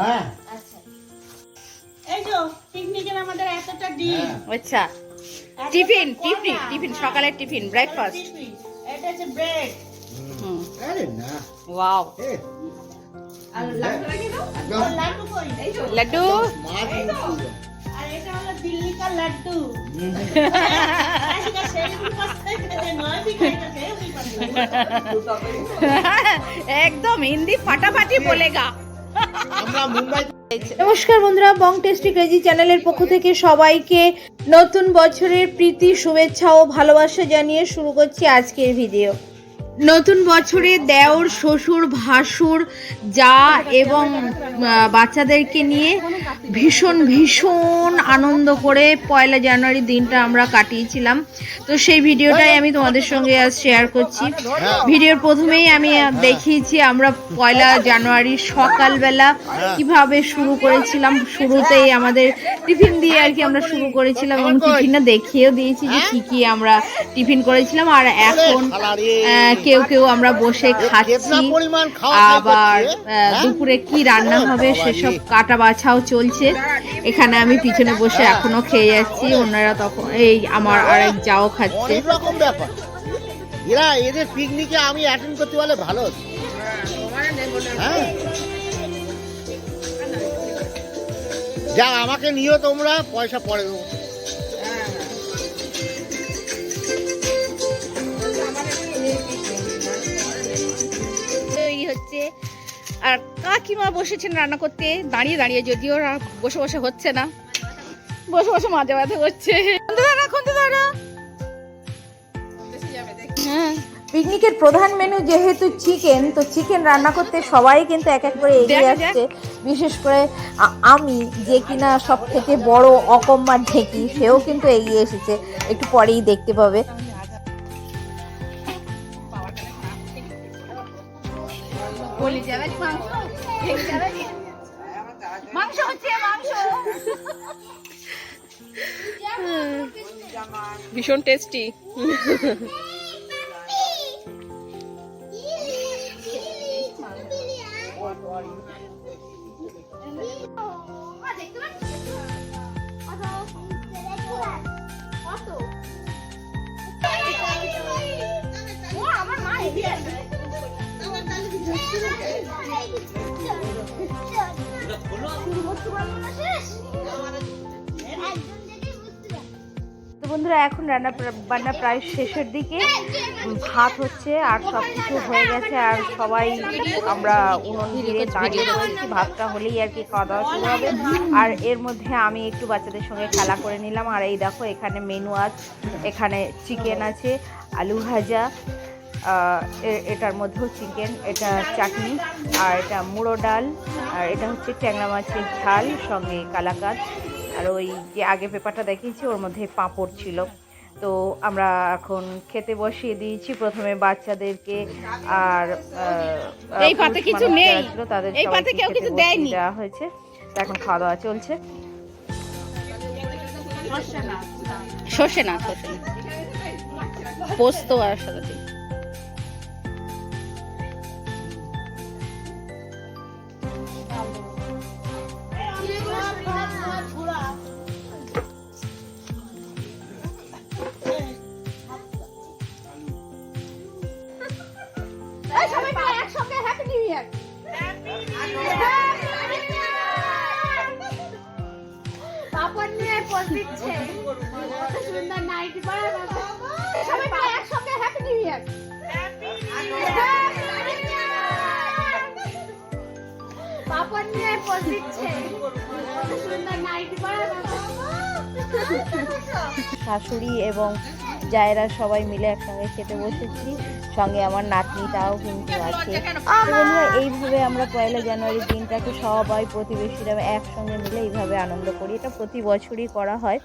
হ্যাঁ। আচ্ছা। এই যে পিকনিকের আমাদের এতটা ডিম হ্যাঁ। আচ্ছা। টিফিন টিফিন টিফিন সকালের টিফিন ব্রেকফাস্ট এটা হচ্ছে ব্রেড আরে না। ওয়াও লাড্ডু কই? এই যে। লাড্ডু। একদম হিন্দি ফাটাফাটি বলেগা আমরা মুম্বাই নমস্কার বন্ধুরা বং টেস্টি ক্রেজি চ্যানেলের পক্ষ থেকে সবাইকে নতুন বছরের প্রীতি শুভেচ্ছা ও ভালোবাসা জানিয়ে শুরু করছি আজকের ভিডিও। নতুন বছরে দেওর, শ্বশুর, ভাসুর, যা এবং বাচ্চাদেরকে নিয়ে ভীষণ ভীষণ আনন্দ করে পয়লা জানুয়ারি দিনটা আমরা কাটিয়েছিলাম। তো সেই ভিডিওটাই আমি তোমাদের সঙ্গে আজ শেয়ার করছি। ভিডিওর প্রথমেই আমি দেখিয়েছি আমরা পয়লা জানুয়ারি সকালবেলা কীভাবে শুরু করেছিলাম। শুরুতেই আমাদের টিফিন দিয়ে আর কি আমরা শুরু করেছিলাম এবং টিফিনটা দেখিয়েও দিয়েছি যে কি কি আমরা টিফিন করেছিলাম। আর এখন কেউ কেউ আমরা বসে খাচ্ছি আবার হ্যাঁ? দুপুরে কি রান্না হবে সেসব কাটা বাছাও চলছে। এখানে আমি পিছনে বসে এখনও খেয়ে যাচ্ছি ওনারা তখন এই আমার আরেক যাও খাচ্ছে। রকম ব্যাপার। এরা এদের পিকনিকে আমি অ্যাটেন্ড করতে পারলে ভালো হ্যাঁ। যা আমাকে নিও তোমরা পয়সা পরে দেবো। আর কাকিমা বসেছেন রান্না করতে দাঁড়িয়ে দাঁড়িয়ে যদিও বসে বসে হচ্ছে না। বসে বসে মাঝে মাঝে হচ্ছে। হ্যাঁ। পিকনিকের প্রধান মেনু যেহেতু চিকেন তো চিকেন রান্না করতে সবাই কিন্তু এক এক করে এগিয়ে আসছে। বিশেষ করে আমি যে কিনা সব থেকে বড় অকম্মার ঢেকি সেও কিন্তু এগিয়ে এসেছে। একটু পরেই দেখতে পাবে। বলি যাবে মাংস? হচ্ছে মাংস। ভীষণ টেস্টি। বন্ধুরা, এখন রান্না বান্না প্রায় শেষের দিকে। ভাত হচ্ছে আর সব কিছু হয়ে গেছে আর সবাই আমরা উনুন ঘিরে দাঁড়িয়ে রয়েছি। ভাতটা হলেই আর কি খাওয়া দাওয়া শুরু হবে। আর এর মধ্যে আমি একটু বাচ্চাদের সঙ্গে খেলা করে নিলাম। আর এই দেখো, এখানে মেনু আছে, এখানে চিকেন আছে, আলু ভাজা এটার মধ্যেও চিকেন এটা চাটনি আর এটা মুড়ো ডাল আর এটা হচ্ছে ট্যাংরা মাছের ঝাল সঙ্গে কালাকাত আর ওই যে আগে পেপারটা দেখিয়েছি ওর মধ্যে পাঁপড় ছিল। তো আমরা এখন খেতে বসিয়ে দিয়েছি প্রথমে বাচ্চাদেরকে আর এই পাতে কিছু নেই। তাদের এই পাতে কেউ কিছু দেয়নি। দেওয়া হয়েছে। তো এখন খাওয়া দাওয়া চলছে। সর্ষে না সর্ষে। না পোস্ত আর সাথে দিচ্ছে। কত সুন্দর নাইটি পরা সবাই মিলে একসঙ্গে হ্যাপি নিউ ইয়ার পাপড় নিয়ে পোজ দিচ্ছে। কত সুন্দর নাইটি পরা শাশুড়ি এবং জায়েরা সবাই মিলে একসঙ্গে খেতে বসেছি সঙ্গে আমার নাতনিটাও কিন্তু আছে। বন্ধুরা এইভাবে আমরা পয়লা জানুয়ারির দিনটাকে সবাই প্রতিবেশীরা একসঙ্গে মিলে এইভাবে আনন্দ করি। এটা প্রতি বছরই করা হয়।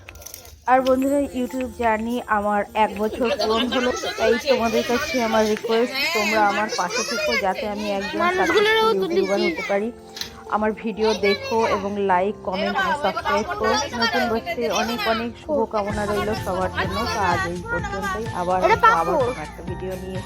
আর বন্ধুরা ইউটিউব জার্নি আমার এক বছর পূরণ হলো তাই তোমাদের কাছে আমার রিকোয়েস্ট তোমরা আমার পাশে থেকো যাতে আমি একজন ইউটিউবার হতে পারি। আমার ভিডিও দেখো এবং লাইক কমেন্ট এবং সাবস্ক্রাইব করো। নতুন বছরে অনেক অনেক শুভকামনা রইল সবার জন্য। তো আজ এই পর্যন্তই। আবার আবার একটা ভিডিও নিয়ে।